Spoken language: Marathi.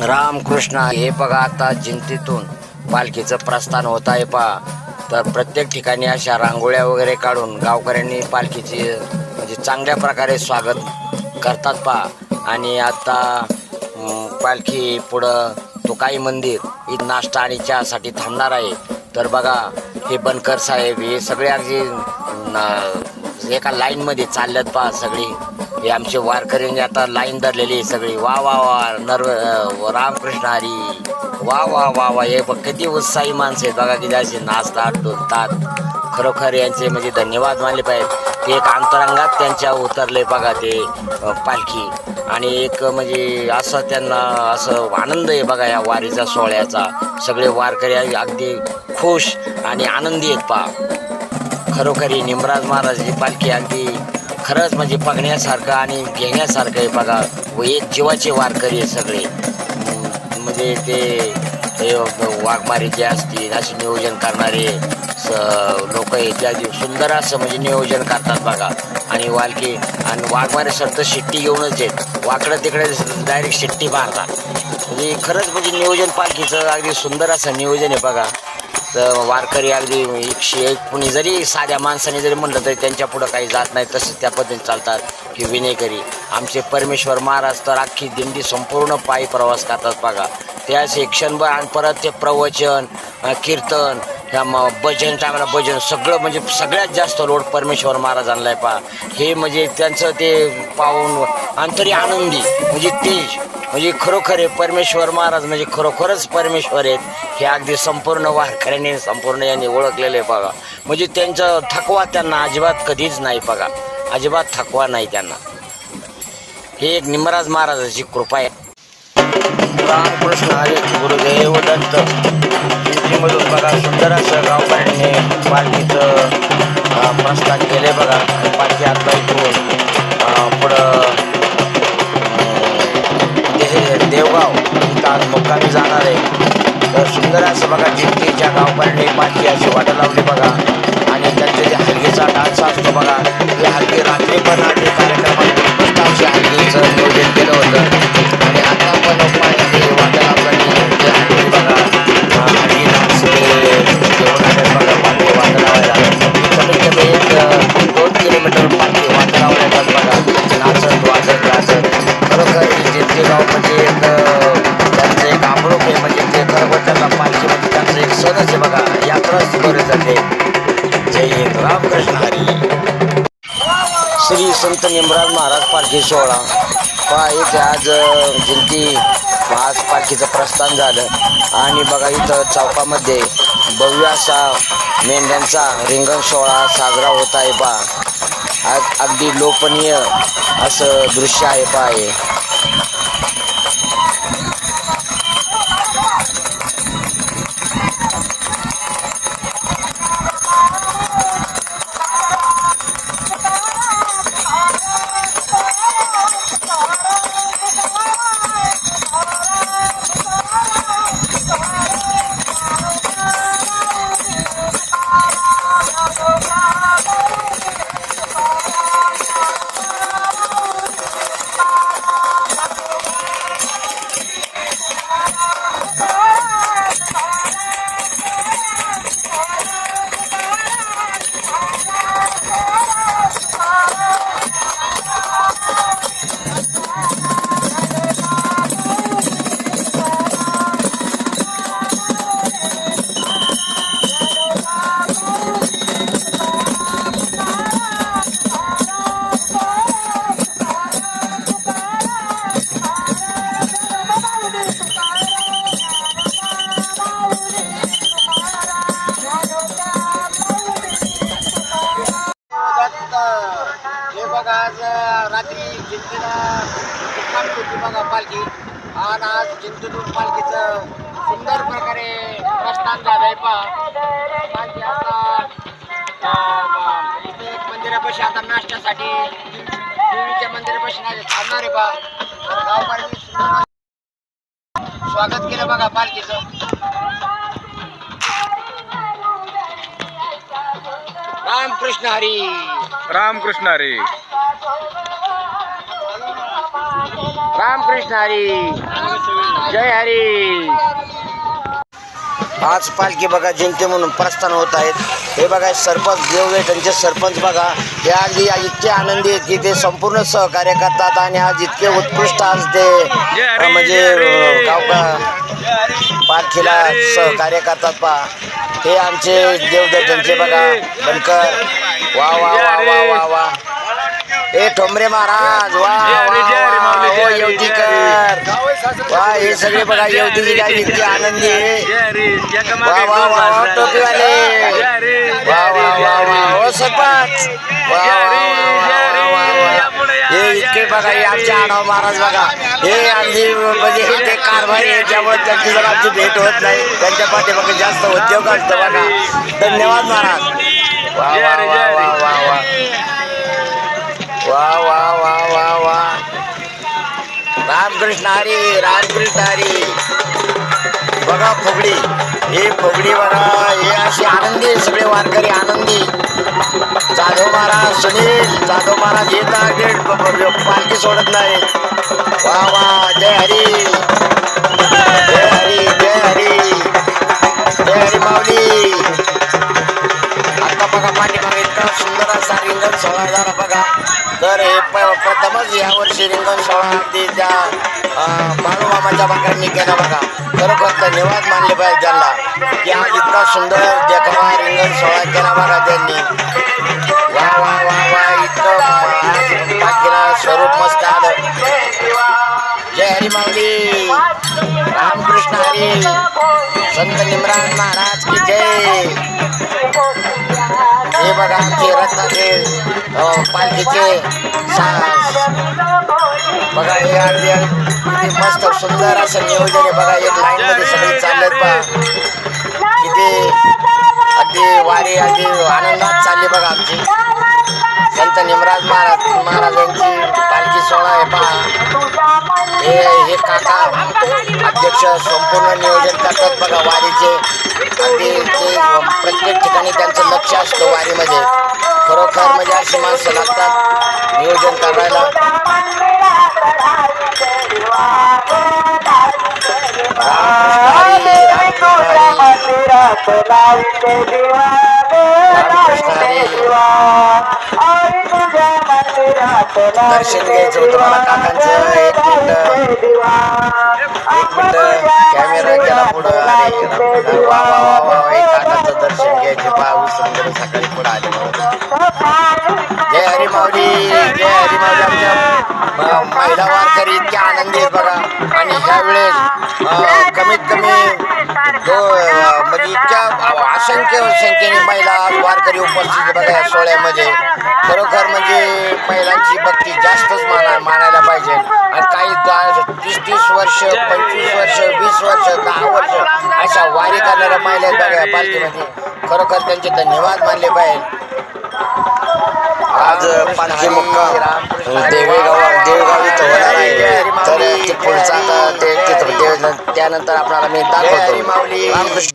रामकृष्ण हे बघा आता जिंतीतून पालखीचं प्रस्थान होत आहे पहा. तर प्रत्येक ठिकाणी अशा रांगोळ्या वगैरे काढून गावकऱ्यांनी पालखीची म्हणजे चांगल्या प्रकारे स्वागत करतात पहा. आणि आता पालखी पुढं तुकाई मंदिर नाश्ता आणि चहासाठी थांबणार आहे. तर बघा हे बनकर साहेब हे सगळे अगदी एका लाईनमध्ये चालल्यात पहा सगळी. हे आमचे वारकऱ्यांनी आता लाईन धरलेली आहे सगळी. वा वा वा नर रामकृष्ण हरी. वा वा वा वा हे बघ किती उत्साही माणसं आहेत. बघा किती असे नाचतात डोलतात. खरोखर यांचे म्हणजे धन्यवाद मानले पाहिजेत. ते एक अंतरंगात त्यांच्या उतरले बघा ते पालखी. आणि एक म्हणजे असं त्यांना असं आनंद आहे बघा या वारीचा सोहळ्याचा. सगळे वारकरी अगदी खुश आणि आनंदी आहेत पहा. खरोखरी निमराज महाराजाची पालखी अगदी खरंच म्हणजे बघण्यासारखं आणि घेण्यासारखं आहे बघा. व एक जीवाचे वारकरी आहे सगळे. म्हणजे ते वाघमारी वाघमारे जे असतील असे नियोजन करणारे लोक आहे त्या दिवशी सुंदर असं म्हणजे नियोजन करतात बघा. आणि वालकी आणि वाघमारे सर तर शिट्टी घेऊनच येत वाकडं तिकडे डायरेक्ट शिट्टी मारतात. म्हणजे खरंच म्हणजे नियोजन पालखीचं अगदी सुंदर असं नियोजन आहे बघा. तर वारकरी अगदी एकशे एक कुणी जरी साध्या माणसाने जरी म्हणलं तरी त्यांच्या पुढं काही जात नाही तसेच त्या पद्धतीने चालतात की विनेकरी. आमचे परमेश्वर महाराज तर अख्खी दिंडी संपूर्ण पायी प्रवास करतात बघा. ते क्षणभर आणि परत ते प्रवचन कीर्तन ह्या म भजन टायमाला भजन सगळं म्हणजे सगळ्यात जास्त लोड परमेश्वर महाराज आहे पहा. हे म्हणजे त्यांचं ते पाहून आणि तरी आनंदी म्हणजे तेज. म्हणजे खरोखर आहे परमेश्वर महाराज म्हणजे खरोखरच परमेश्वर आहेत हे अगदी संपूर्ण वारकऱ्यांनी संपूर्ण यांनी ओळखलेले आहे बघा. म्हणजे त्यांचं थकवा त्यांना अजिबात कधीच नाही बघा. अजिबात थकवा नाही त्यांना. हे एक निमराज महाराजाची कृपा आहे. रामकृष्ण हरे गुरुदेव दत्त. दिंडीमधून बघा सुंदर असं गावकऱ्यांनी पालखीचं प्रस्थान केले बघा. पालखी आता बघा. ते हलगी रात्री पण कार्यक्रमात संत निमराज महाराज पालखी सोहळा. पहा इथे आज जिंती आज पालखीचं प्रस्थान झालं. आणि बघा इथं चौकामध्ये भव्य असा मेंढ्यांचा रिंगण सोहळा साजरा होत आहे पहा. अगदी लोकनीय असं दृश्य आहे पहा रात्री जिंतीला होती बघा पालखी. आणि आज जिंतूरून पालखीचं सुंदर प्रकारे प्रस्थान आहे पहा. पालखी आता इथे एक मंदिरापाशी आता नाश्त्यासाठी देवीच्या मंदिरापाशी नाही थांबणार आहे पहा. गावकऱ्यांनी सुंदर स्वागत केलं बघा पालखीचं. रामकृष्ण हरी. रामकृष्ण हरी. रामकृष्ण हरी। जय हरी। आज पालखी बघा जिंके म्हणून प्रस्थान होत आहेत. हे बघा सरपंच देवगे त्यांचे सरपंच बघा. हे अगदी इतके आनंदी आहेत की ते संपूर्ण सहकार्य करतात आणि आज इतके उत्कृष्ट आज ते म्हणजे गावका पालखीला सहकार्य करतात पा हे आमचे देवदर्शनचे बघा बनकर. वा वा वा वा वा वा. हे ठोंबरे महाराज वा, हो येवतीकर. वा हे सगळे बघा येवतीची गाय इतकी आनंदी आहे. वा वा वा वा टोपीवाले वा वा वा. वा हो सरपंच. वा वा वा वा वा वा हे इतके बघा हे आमचे आढाव महाराज बघा. हे अगदी म्हणजे हे ते कारभारी आहे त्यामुळे त्यांची जर आमची भेट होत नाही. त्यांच्या पाठीमागे जास्त उद्योग असतो बघा. धन्यवाद महाराज. वा वा वा. रामकृष्ण हरी रामकृष्ण हरी बघा फुगडी. हे फुगडी बघा हे अशी आनंदी सगळे वारकरी आनंदी. जाधव महाराज सुनील जाधव महाराज येत आहे पालखी सोडत नाही. वा वा जय हरी. जय हरी जय हरी. जय हरी माऊली. आता बघा पाठीमागे इतका सुंदर असा रिंगण सोळा झाला बघा. तर हे प- प्रथमच यावर्षी रिंगण सोहळा अगदी त्या बाळूमामाच्या भाकरांनी केला बघा. खरोखर धन्यवाद मानले पाहिजे त्यांना. की आज इतका सुंदर देखावा रिंगण सोहळा केला बघा त्यांनी. वा वा वा वा इतकं म- स्वरूप मस्त आलं. जय हरी माऊली. रामकृष्ण हरी. संत निमराज महाराज की जय. हे बघा आमचे रत्नाचे पालखीचे बघा हे अगदी किती मस्त सुंदर असं नियोजन आहे. बघा एक लाईन मध्ये सगळे चाललेत पहा. किती अगदी वारी अगदी आनंदात चालली बघा आमची. संत निमराज महाराज महाराजांची पालखी सोहळा आहे पहा. हे काका अध्यक्ष संपूर्ण नियोजन करतात बघा वारीचे. अगदी ते प्रत्येक ठिकाणी त्यांचं लक्ष असतं वारीमध्ये. खरोखर म्हणजे अशी माणसं लागतात नियोजन करायला. दर्शन घ्यायचं होतं मला काकांचं एक मिनिट एक मिनिट कॅमेरा गेला पुढं अरे वा वा वा वा एक काकांचं दर्शन घ्यायचे. पहा विसरून सकाळी पुढं आले जय हरी माऊली जय हरी माऊली आमच्या महिला वारकरी इतक्या आनंदी आहेत बघा. आणि ह्या वेळेस कमीत कमी दो म्हणजे इतक्या असंख्य संख्येने महिला वारकरी उपस्थित बघा या सोहळ्यामध्ये खरोखर म्हणजे महिलांची भक्ती जास्तच माना मानायला पाहिजे. आणि काही तीस तीस वर्ष पंचवीस वर्ष वीस वर्ष दहा वर्ष अशा वारी करणाऱ्या महिला बघा या पालखीमध्ये. खरोखर त्यांचे धन्यवाद मानले पाहिजे. आज पालखी मुक्काम देवेगाव देवगाव इथं होणार आहे. तर ते पुढचा आता ते तिथं त्यानंतर आपल्याला मी दाखवतो. रामकृष्ण